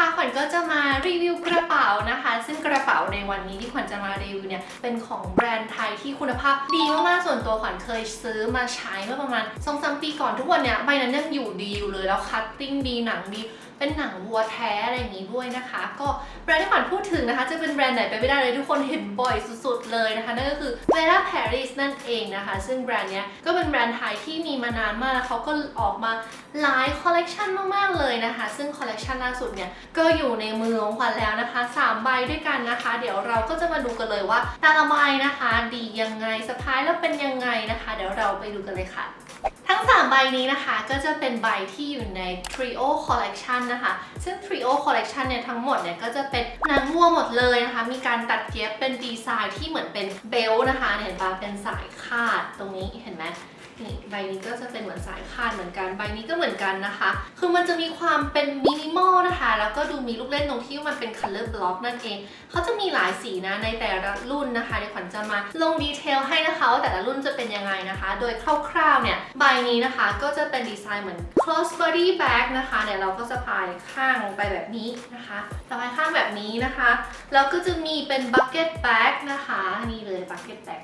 นะคะขวัญก็จะมารีวิวกระเป๋านะคะ ซึ่งกระเป๋าในวันนี้ที่ขวัญจะมารีวิวเนี่ยเป็นของแบรนด์ไทยที่คุณภาพดีมากๆส่วนตัวขวัญเคยซื้อมาใช้เมื่อประมาณสองสามปีก่อนทุกวันเนี่ยใบนั้นยังอยู่ดีอยู่เลยแล้วคัตติ้งดีหนังดี เป็นหนังวัวแท้อะไรอย่างนี้ด้วยนะคะ ก็แบรนด์ที่ขวัญพูดถึงนะคะ จะเป็นแบรนด์ไหนไปไม่ได้เลยทุกคนเห็นบ่อยสุดๆเลยนะคะ นั่นก็คือ Vera Paris นั่นเองนะคะ ซึ่งแบรนด์เนี้ยก็เป็นแบรนด์ไทยที่มีมานานมากแล้วเขาก็ออกมาหลายคอลเลกชันมากๆเลยนะคะ ซึ่งคอลเลกชันล่าสุดเนี่ยก็อยู่ในมือของขวัญแล้วนะคะสามใบด้วยกันนะคะ เดี๋ยวเราก็จะมาดูกันเลยว่าแต่ละใบนะคะ ดียังไงสะพายแล้วเป็นยังไงนะคะ เดี๋ยวเราไปดูกันเลยค่ะ ทั้ง 3 ใบนี้นะคะก็จะเป็นใบที่อยู่ใน Trio Collection นะคะ ซึ่ง Trio Collection เนี่ยทั้งหมดเนี่ยก็จะเป็นนางวัวหมดเลยนะคะ มีการตัดเย็บเป็นดีไซน์ที่เหมือนเป็นเบลต์นะคะ เห็นปะเป็นสายคาดตรงนี้เห็นไหม นี่ใบนี้ก็จะเป็นเหมือนสายคาดเหมือนกัน ใบนี้ก็เหมือนกันนะคะ คือมันจะมีความเป็นมินิมอลนะคะ แล้วก็ดูมีลูกเล่นตรงที่มันเป็น color block นั่นเอง เขาจะมีหลายสีนะในแต่ละรุ่นนะคะเดี๋ยวขวัญจะมาลงดีเทลให้นะคะว่าแต่ละรุ่นจะเป็นยังไงนะคะ โดยคร่าวๆเนี่ยใบนี้นะคะก็จะเป็นดีไซน์เหมือน cross body bag นะคะเดี๋ยเราก็สะพายข้างลงไปแบบนี้นะคะสะพายข้างแบบนี้นะคะแล้วก็จะมีเป็น bucket bag นะคะนี่เลย bucket bag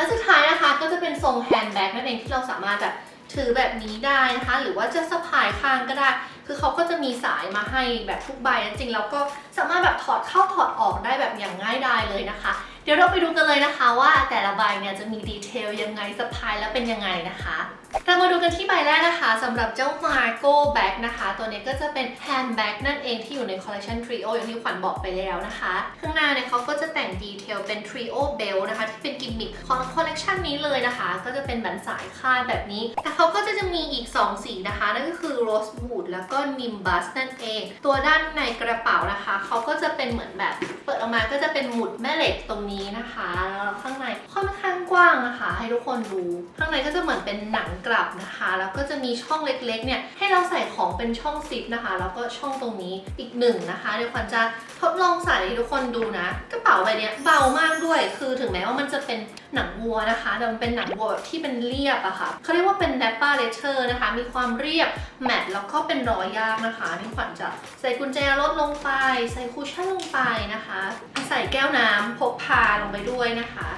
และสุดท้ายนะคะก็จะเป็นทรงแฮนด์แบ็กนั่นเองที่เราสามารถแบบถือแบบนี้ได้นะคะ หรือว่าจะสะพายข้างก็ได้ คือเขาก็จะมีสายมาให้แบบทุกใบจริงแล้วก็สามารถแบบถอดเข้าถอดออกได้แบบอย่างง่ายดายเลยนะคะ ดี๋ยวเราไปดูกันเลยนะคะว่าแต่ละใบเนี่ยจะมีดีเทลยังไงสะพายแล้วเป็นยังไงนะคะเรามาดูกันที่ใบแรกนะคะสำหรับเจ้า Marco Bag นะคะ ตัวนี้ก็จะเป็น handbag นั่นเองที่อยู่ใน collection trio อย่างที่ขวัญบอกไปแล้วนะคะ ข้างหน้าเนี่ยเขาก็จะแต่งดีเทลเป็น trio belt นะคะ ที่เป็นกิมมิคของ collection นี้เลยนะคะ ก็จะเป็นแบบสายคาดแบบนี้ แต่เขาก็จะจะมีอีก 2 สีนะคะ นั่นก็คือ rosewood แล้วก็ nimbus นั่นเอง ตัวด้านในกระเป๋านะคะ เขาก็จะเป็นเหมือนแบบเปิดออกมาก็จะเป็นหมุดแม่เหล็กตรงนี้นะคะแล้วข้างในค่อนข้างกว้างนะคะ ให้ทุกคนดู ข้างในก็จะเหมือนเป็นหนังกลับนะคะ แล้วก็จะมีช่องเล็กๆเนี่ยให้เราใส่ของเป็นช่องซิปนะคะ แล้วก็ช่องตรงนี้อีกหนึ่งนะคะเดี๋ยวขวัญจะทดลองใส่ให้ทุกคนดูนะกระเป๋าใบนี้เบามากด้วย คือถึงแม้ว่ามันจะเป็นหนังวัวนะคะ แต่มันเป็นหนังวัวแบบที่เป็นเรียบอะค่ะเขาเรียกว่าเป็น Napa leather นะคะ มีความเรียบแมตต์แล้วก็เป็นรอยยากนะคะนี่ขวัญจะใส่กุญแจรถลงไป ใส่คูชั่นลงไปนะคะ ใส่แก้วน้ำพกพาลงไปด้วยนะคะ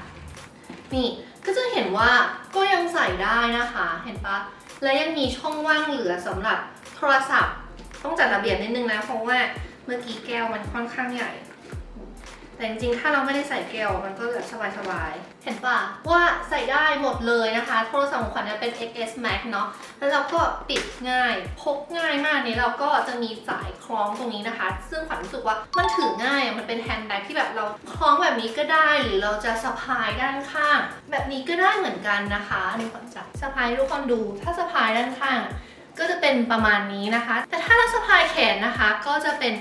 นี่ก็จะเห็นว่าก็ยังใส่ได้นะคะ เห็นปะและยังมีช่องว่างเหลือสำหรับโทรศัพท์ ต้องจัดระเบียบนิดนึงนะเพราะว่าเมื่อกี้แก้วมันค่อนข้างใหญ่ แต่จริงๆ ถ้าเราไม่ได้ใส่แก้วมันก็แบบสบายๆ เห็นปะว่าใส่ได้หมดเลยนะคะ โทรศัพท์ของขวัญเนี่ยเป็น XS Max เนาะ แล้วเราก็ปิดง่าย พกง่ายมากนี้เราก็จะมีสายคล้องตรงนี้นะคะ ซึ่งขวัญรู้สึกว่ามันถือง่ายอะมันเป็นแฮนด์แบ็กที่แบบเราคล้องแบบนี้ก็ได้ หรือเราจะสะพายด้านข้าง แบบนี้ก็ได้เหมือนกันนะคะนี่ขวัญจะสะพายทุกคนดู ถ้าสะพายด้านข้าง ก็จะเป็นประมาณนี้นะคะ แต่ถ้าเราสะพายแขนนะคะ ก็จะเป็น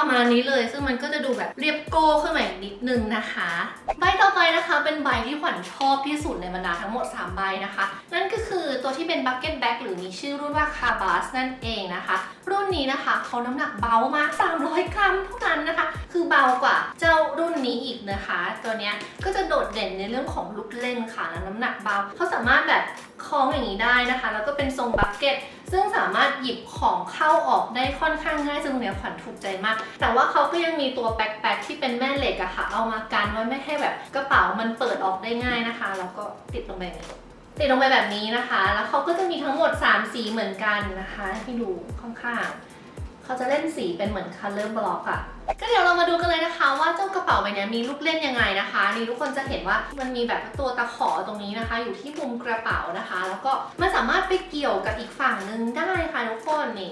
ประมาณนี้เลย ซึ่งมันก็จะดูแบบเรียบโก้ขึ้นมาอีกนิดนึงนะคะ ใบต่อไปนะคะ เป็นใบที่ขวัญชอบที่สุดในบรรดาทั้งหมด 3 ใบนะคะ นั่นก็คือ ตัวที่เป็น bucket bag หรือมีชื่อรุ่นว่า c a b a s นั่นเองนะคะ รุ่นนี้นะคะเขาน้ำหนักเบามาก 300 กรัมเท่านั้นนะคะ คือเบากว่าเจ้ารุ่นนี้อีกนะคะ ตัวเนี้ยก็จะโดดเด่นในเรื่องของลูกเล่นค่ะและน้ำหนักเบาเขาสามารถแบบคล้องอย่างนี้ได้นะคะ แล้วก็เป็นทรงบักเก็ตซึ่งสามารถหยิบของเข้าออกได้ค่อนข้างง่ายซึ่งเนี้ยขวัญถูกใจมาก แต่ว่าเขาก็ยังมีตัวแบ็คแพ็คที่เป็นแม่เหล็กอะค่ะ เอามากันไว้ไม่ให้แบบกระเป๋ามันเปิดออกได้ง่ายนะคะ แล้วก็ติดลงไปแบบนี้ ติดลงไปแบบนี้นะคะ แล้วเขาก็จะมีทั้งหมด 3 สีเหมือนกันนะคะให้ดูข้างๆเขาจะเล่นสีเป็นเหมือน color block อะก็เดี๋ยวเรามาดูกันเลยนะคะ ว่าเจ้ากระเป๋าใบนี้มีลูกเล่นยังไงนะคะนี่ทุกคนจะเห็นว่ามันมีแบบตัวตะขอตรงนี้นะคะ อยู่ที่มุมกระเป๋านะคะ แล้วก็มันสามารถไปเกี่ยวกับอีกฝั่งหนึ่งได้ค่ะทุกคนนี่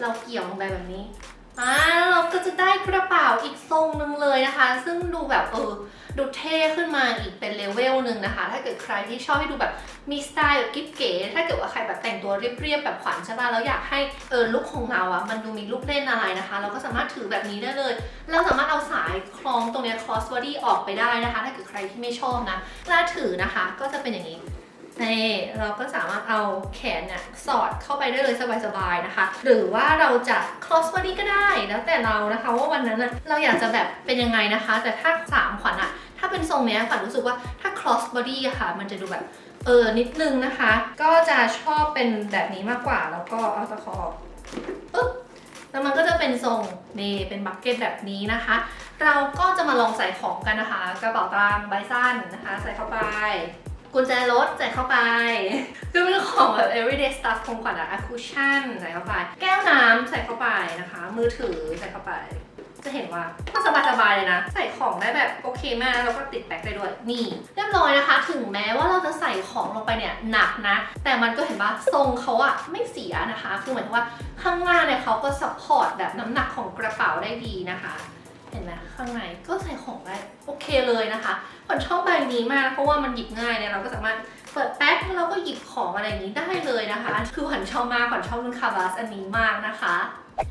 เราเกี่ยวลงไปแบบนี้ อ่าเราก็จะได้กระเป๋าอีกทรงหนึ่งเลยนะคะ ซึ่งดูแบบเออดูเท่ขึ้นมาอีกเป็นเลเวลหนึ่งนะคะ ถ้าเกิดใครที่ชอบให้ดูแบบมีสไตล์แบบกิ๊บเก๋ถ้าเกิดว่าใครแบบแต่งตัวเรียบๆแบบขวัญใช่ป่ะแล้วอยากให้เออลุคของเราอะมันดูมีลูกเล่นอะไรนะคะ เราก็สามารถถือแบบนี้ได้เลยเราสามารถเอาสายคล้องตรงเนี้ย cross body ออกไปได้นะคะ ถ้าเกิดใครที่ไม่ชอบนะเวลาถือนะคะ ก็จะเป็นอย่างนี้ นี่เราก็สามารถเอาแขนเนี่ยสอดเข้าไปได้เลยสบายๆนะคะ หรือว่าเราจะ cross body ก็ได้แล้วแต่เรานะคะว่าวันนั้นเราอยากจะแบบเป็นยังไงนะคะ แต่ถ้าสามขวัญอะถ้าเป็นทรงเนี้ยขวัญรู้สึกว่าถ้า cross body อะค่ะ มันจะดูแบบเออนิดนึงนะคะ ก็จะชอบเป็นแบบนี้มากกว่า แล้วก็เอาตะขอปึ๊บแล้วมันก็จะเป็นทรงนี่เป็นบักเก็ตแบบนี้นะคะ เราก็จะมาลองใส่ของกันนะคะ กระเป๋าตังใบสั้นนะคะ ใส่เข้าไป กุญแจรถใส่เข้าไป คือเป็นของแบบ everyday stuff ของขวัญอะ cushion ใส่เข้าไป แก้วน้ำใส่เข้าไปนะคะ มือถือใส่เข้าไป จะเห็นว่าก็สบายๆเลยนะ ใส่ของได้แบบโอเคมากแล้วก็ติดแบ็คได้ด้วย นี่ เรียบร้อยนะคะ ถึงแม้ว่าเราจะใส่ของลงไปเนี่ยหนักนะ แต่มันก็เห็นว่าทรงเขาอะไม่เสียนะคะ คือเหมือนว่าข้างล่างเนี่ยเขาก็ซัพพอร์ตแบบน้ำหนักของกระเป๋าได้ดีนะคะ ข้างในก็ใส่ของได้โอเคเลยนะคะคนชอบใบนี้มากเพราะว่ามันหยิบง่ายเนี่ยเราก็สามารถเปิดแป๊กแล้วเราก็หยิบของอะไรอย่างนี้ได้เลยนะคะ คือขวัญชอบมากขวัญชอบรุ่นคาบาสอันนี้มากนะคะ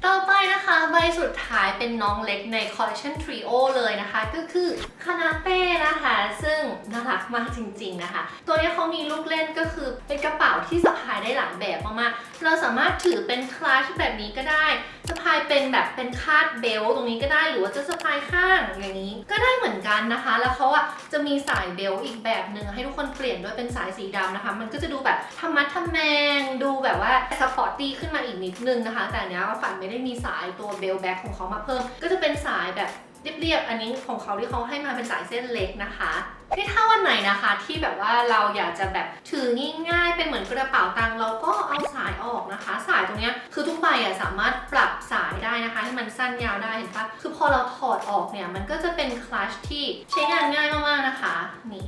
ต่อไปนะคะใบสุดท้ายเป็นน้องเล็กใน Collection Trio เลยนะคะ ก็คือคานาเป้นะคะ ซึ่งน่ารักมากจริงๆนะคะ ตัวนี้เขามีลูกเล่นก็คือเป็นกระเป๋าที่สะพายได้หลายแบบมากๆ เราสามารถถือเป็นคลาสแบบนี้ก็ได้สะพายเป็นแบบเป็นคาดเบลต์ตรงนี้ก็ได้หรือว่าจะสะพายข้างอย่างนี้ ก็ได้เหมือนกันนะคะ แล้วเขาอะจะมีสายเบลต์อีกแบบหนึ่งให้ทุกคนเปลี่ยนด้วยเป็นสายสีดำนะคะ มันก็จะดูแบบธรรมะทแมงดูแบบว่าสปอร์ตตี้ขึ้นมาอีกนิดนึงนะคะ แต่เนี้ยฝันไม่ได้มีสายตัวเบลแบ็คของเขามาเพิ่ม ก็จะเป็นสายแบบเรียบๆ อันนี้ของเขาที่เขาให้มาเป็นสายเส้นเล็กนะคะที่ถ้าวันไหนนะคะที่แบบว่าเราอยากจะแบบถือง่ายๆ เป็นเหมือนกระเป๋าตังค์เราก็เอาสายออกนะคะ สายตรงเนี้ยคือทุกใบอะสามารถปรับสายได้นะคะ ให้มันสั้นยาวได้เห็นปะคือพอเราถอดออกเนี่ยมันก็จะเป็นคลัชที่ใช้งานง่ายมากๆนะคะนี่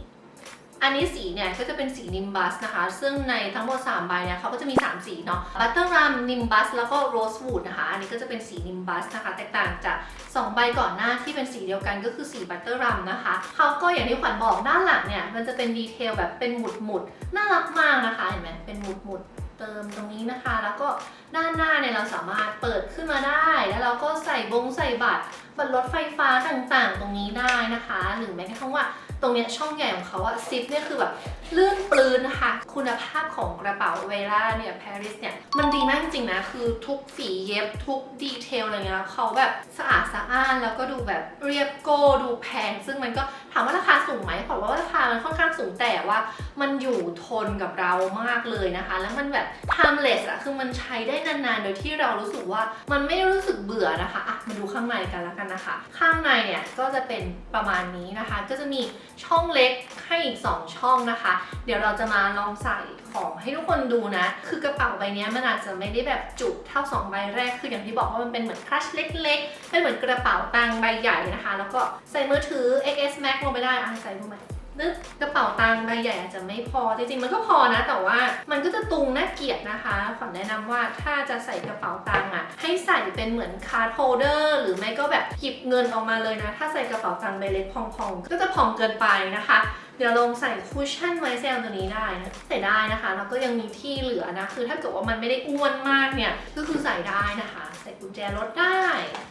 อันนี้สีเนี่ยก็จะเป็นสีนิมบัสนะคะ ซึ่งในทั้งหมด 3 ใบเนี่ยเขาก็จะมี 3 สีเนาะบัตเตอร์รัมนิมบัสแล้วก็โรสวูดนะคะ อันนี้ก็จะเป็นสีนิมบัสนะคะ แตกต่างจาก 2 ใบก่อนหน้าที่เป็นสีเดียวกันก็คือสีบัตเตอร์รัมนะคะเขาก็อย่างที่ขวัญบอกด้านหลังเนี่ย มันจะเป็นดีเทลแบบเป็นหมุดหมุดๆน่ารักมากนะคะเห็นไหมเป็นหมุดหมุดๆเติมตรงนี้นะคะ แล้วก็ด้านหน้าเนี่ยเราสามารถเปิดขึ้นมาได้ แล้วเราก็ใส่บงใส่บัตรบัตรรถไฟฟ้าต่างๆ ตรงนี้ได้นะคะ หรือแม้กระทั่งว่า ตรงเนี้ยช่องใหญ่ของเขาอะซิปเนี่ยคือแบบลื่นปลืนนะคะ คุณภาพของกระเป๋าเวล่าเนี่ยปารีสเนี่ย มันดีมากจริงๆนะ คือทุกฝีเย็บทุกดีเทลอะไรเงี้ยเขาแบบสะอาดสะอ้านแล้วก็ดูแบบเรียบโก้ดูแพง ซึ่งมันก็ถามว่าราคาสูงไหมขอว่าราคามันค่อนข้างสูงแต่ว่ามันอยู่ทนกับเรามากเลยนะคะ แล้วมันแบบ timeless อะคือมันใช้ได้นานๆ โดยที่เรารู้สึกว่ามันไม่รู้สึกเบื่อนะคะอะมาดูข้างในกันแล้วกันนะคะ ข้างในเนี่ยก็จะเป็นประมาณนี้นะคะ ก็จะมี ช่องเล็กให้อีก 2 ช่องนะคะ เดี๋ยวเราจะมาลองใส่ของให้ทุกคนดูนะ คือกระเป๋าใบนี้มันอาจจะไม่ได้แบบจุเท่า 2 ใบแรก คืออย่างที่บอกว่ามันเป็นเหมือนคลัชเล็กๆเป็นเหมือนกระเป๋าตังค์ใบใหญ่นะคะ แล้วก็ใส่มือถือ XS Max ลงไปได้อะใส่ลงไป นึกกระเป๋าตังค์ใบใหญ่อาจจะไม่พอจริงๆมันก็พอนะ แต่ว่ามันก็จะตุงน่าเกลียดนะคะขวัญแนะนำว่าถ้าจะใส่กระเป๋าตังค์อะให้ใส่เป็นเหมือนคาร์ดโฮลเดอร์หรือไม่ก็แบบหยิบเงินออกมาเลยนะ ถ้าใส่กระเป๋าตังค์ใบเล็กพองๆ ก็จะพองเกินไปนะคะ เดี๋ยวลองใส่คุชชั่นไวเซลตัวนี้ได้นะใส่ได้นะคะแล้วก็ยังมีที่เหลือนะ คือถ้าเกิดว่ามันไม่ได้อ้วนมากเนี่ยก็คือใส่ได้นะคะ ใส่กุญแจรถได้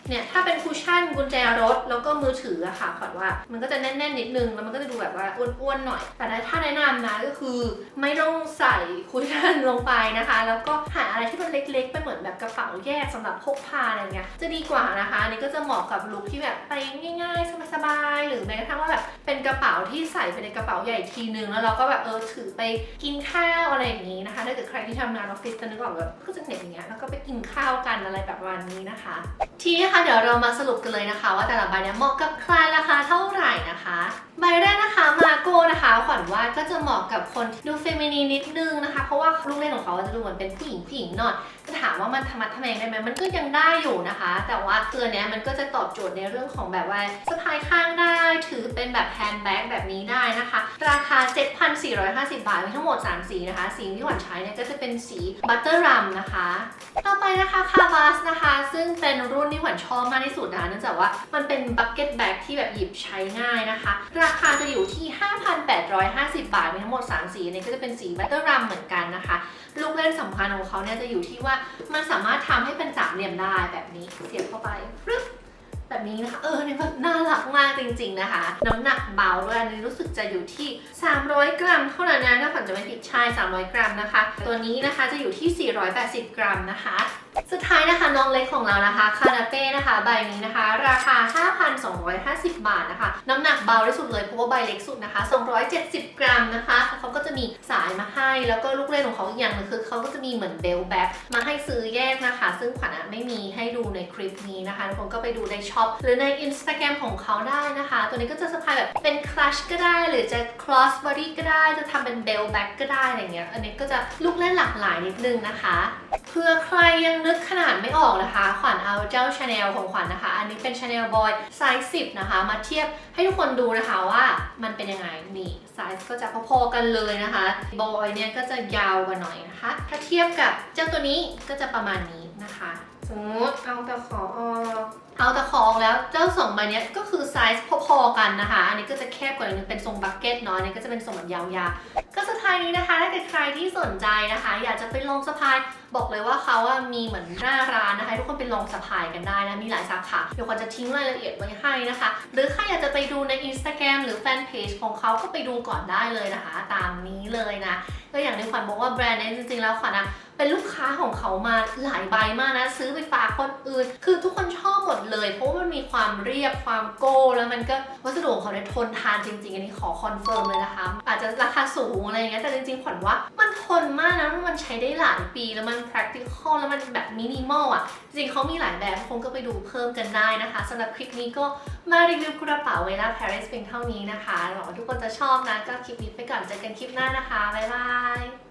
เนี่ยถ้าเป็นคุชชั่นกุญแจรถแล้วก็มือถืออะค่ะขวัญว่ามันก็จะแน่นๆนิดนึงแล้วมันก็จะดูแบบว่าอ้วนๆหน่อย แต่ถ้าแนะนำนะก็คือไม่ต้องใส่คุชชั่นลงไปนะคะ แล้วก็หาอะไรที่มันเล็กๆเป็นเหมือนแบบกระเป๋าแยกสำหรับพกพาอะไรเงี้ยจะดีกว่านะคะอันนี้ก็จะเหมาะกับลุคที่แบบไปง่าย ๆ สบายๆหรือแม้กระทั่งว่าแบบเป็นกระเป๋าที่ใส่ไปในระเป๋าใหญ่ทีนึงแล้วเราก็แบบเออถือไปกินข้าวอะไรอย่างนี้นะคะ ถ้าเกิดใครที่ทำงานออฟฟิศจะนึกออกแบบก็จะเหน็บอย่างเงี้ยแล้วก็ไปกินข้าวกันอะไรแบบวันนี้นะคะ ทีนี้ค่ะเดี๋ยวเรามาสรุปกันเลยนะคะ ว่าแต่ละใบเนี่ยเหมาะกับใครราคาเท่าไหร่นะคะ ใบแรกนะคะมาโก้นะคะขวัญว่าก็จะเหมาะกับคนดูเฟมินีนิดนึงนะคะ เพราะว่าลูกเล่นของเขาจะดูเหมือนเป็นผู้หญิงผู้หญิงหน่อยจะถามว่ามันธรรมะทะแมงได้ไหมมันก็ยังได้อยู่นะคะ แต่ว่าตัวเนี้ยมันก็จะตอบโจทย์ในเรื่องของแบบว่าสะพายข้างได้ถือเป็นแบบแฮนด์แบ็กแบบนี้ได้นะคะ ราคา 7,450 บาทมีทั้งหมด 3 สีนะคะ สีที่ขวัญใช้เนี่ยก็จะเป็นสีบัตเตอร์รัมนะคะ ต่อไปนะคะคาบาสนะคะ ซึ่งเป็นรุ่นที่ขวัญชอบมากที่สุดนะคะเนื่องจากว่ามันเป็นบักเก็ตแบ็กที่แบบหยิบใช้ง่ายนะคะราราคาจะอยู่ที่ 5,850 บาท มีทั้งหมด 3 สีอันนี้ก็จะเป็นสีบัตเตอร์รัมเหมือนกันนะคะ ลูกเล่นสำคัญของเขาเนี่ยจะอยู่ที่ว่ามันสามารถทำให้เป็นสามเหลี่ยมได้แบบนี้ เสียบเข้าไปฟึ๊บแบบนี้นะคะ เออเนี่ยแบบน่ารักมากจริง ๆนะคะ น้ำหนักเบาด้วยอันนี้รู้สึกจะอยู่ที่ 300 กรัมเท่านั้นนะถ้าฝันจะไม่ผิดใช่300 กรัมนะคะ ตัวนี้นะคะจะอยู่ที่ 480 กรัมนะคะ สุดท้ายนะคะน้องเล็กของเรานะคะคานาเป้นะคะใบนี้นะคะ ราคา 5,250 บาทนะคะ น้ำหนักเบาที่สุดเลยเพราะว่าใบเล็กสุดนะคะ 270 กรัมนะคะเขาก็จะมีสายมาให้ แล้วก็ลูกเล่นของเขาอีกอย่างนึงคือเขาก็จะมีเหมือนเบลแบ็คมาให้ซื้อแยกนะคะ ซึ่งขวัญอะไม่มีให้ดูในคลิปนี้นะคะทุกคนก็ไปดูในช็อปหรือใน Instagram ของเขาได้นะคะ ตัวนี้ก็จะสะพายแบบเป็นคลัชก็ได้ หรือจะ cross body ก็ได้จะทำเป็นเบลแบ็คก็ได้อะไรเงี้ยอันนี้ก็จะลูกเล่นหลากหลายนิดนึงนะคะเพื่อใครยังนึกขนาดไม่ออกนะคะ ขวัญเอาเจ้า Chanel ของขวัญนะคะ อันนี้เป็น Chanel Boy ไซส์10 นะคะ มาเทียบให้ทุกคนดูนะคะว่ามันเป็นยังไงนี่ไซส์ก็จะพอๆกันเลยนะคะ Boy เนี่ยก็จะยาวกว่าหน่อยนะคะ ถ้าเทียบกับเจ้าตัวนี้ก็จะประมาณนี้นะคะสมมติเอาตะขอออกเอาตะขอออกแล้วเจ้าสองใบเนี้ยก็คือไซส์พอๆกันนะคะ อันนี้ก็จะแคบกว่าอันนึงเป็นทรงบักเก็ตเนาะอันนี้ก็จะเป็นทรงแบบยาวๆก็สุดท้ายนี้นะคะถ้าเกิดใครที่สนใจนะคะ อยากจะไปลองสะพาย บอกเลยว่าเขาอะมีเหมือนหน้าร้านนะคะ ทุกคนไปลองสะพายกันได้นะ มีหลายสาขา เดี๋ยวขวัญจะทิ้งรายละเอียดไว้ให้นะคะ หรือใครอยากจะไปดูใน Instagram หรือแฟนเพจของเขาก็ไปดูก่อนได้เลยนะคะ ตามนี้เลยนะก็อย่างที่ขวัญบอกว่าแบรนด์นี้จริงๆแล้วขวัญอะเป็นลูกค้าของเขามาหลายใบมากนะ ซื้อไปฝากคนอื่น คือทุกคนชอบหมดเลย เพราะว่ามันมีความเรียบความโก้แล้วมันก็วัสดุของเขาเนี่ยทนทานจริงๆ อันนี้ขอคอนเฟิร์มเลยนะคะ อาจจะราคาสูงอะไรอย่างเงี้ยแต่จริงๆขวัญว่ามันทนมากนะมันใช้ได้หลายปีแล้วมัน practical แล้วมันแบบมินิมอลอะ จริงเขามีหลายแบบคงก็ไปดูเพิ่มกันได้นะคะสำหรับคลิปนี้ก็มารีวิวกระเป๋าเวลา Paris เพียงเท่านี้นะคะหวังว่าทุกคนจะชอบนะก็คลิปนี้ไปก่อนเจอกันคลิปหน้านะคะ บ๊ายบาย